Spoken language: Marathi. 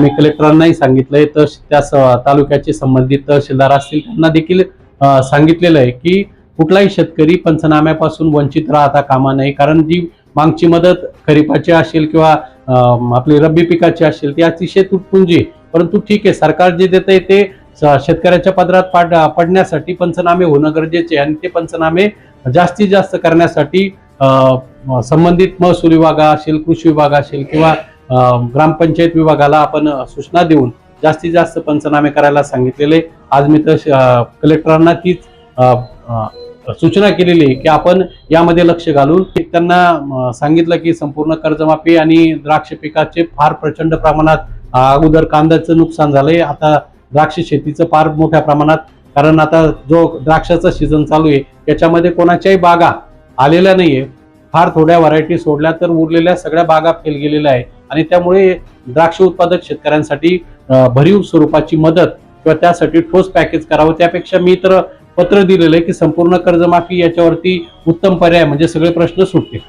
आम्ही कलेक्टरांनाही सांगितलंय तर त्या तालुक्याचे संबंधित तहसीलदार असतील त्यांना देखील सांगितलेलं आहे की कुठलाही शेतकरी पंचनाम्यापासून वंचित राहता कामा नये. कारण जी मागची मदत खरीपाची असेल किंवा आपली रब्बी पिकाची असेल ती अतिशय तुटपुंजी परंतु ठीक आहे सरकार जे देत आहे ते शेतकऱ्याच्या पदरात पाड पडण्यासाठी पंचनामे होणं गरजेचे आहे. आणि ते पंचनामे जास्तीत जास्त करण्यासाठी संबंधित महसूल विभाग असेल कृषी विभाग असेल किंवा ग्रामपंचायत विभागाला आपण सूचना देऊन जास्तीत जास्त पंचनामे करायला सांगितलेले. आज मी तर कलेक्टरांना तीच सूचना केलेली आहे की आपण यामध्ये लक्ष घालून त्यांना सांगितलं की संपूर्ण कर्जमाफी आणि द्राक्ष पिकाचे फार प्रचंड प्रमाणात अगोदर कांद्याचं नुकसान झालंय. आता द्राक्ष शेतीचं फार मोठ्या प्रमाणात कारण आता जो द्राक्षाचा सीझन चालू आहे त्याच्यामध्ये कोणाच्याही बागा आलेल्या नाहीये. फार थोड्या व्हरायटी सोडल्या तर उरलेल्या सगळ्या बागा फेल गेलेल्या आहे आणि त्यामुळे द्राक्ष उत्पादक शेतकऱ्यांसाठी भरीव स्वरूपाची मदत किंवा त्यासाठी ठोस पॅकेज करावं त्यापेक्षा मी तर पत्र दिलेलं आहे की संपूर्ण कर्जमाफी याच्यावरती उत्तम पर्याय म्हणजे सगळे प्रश्न सुटतील.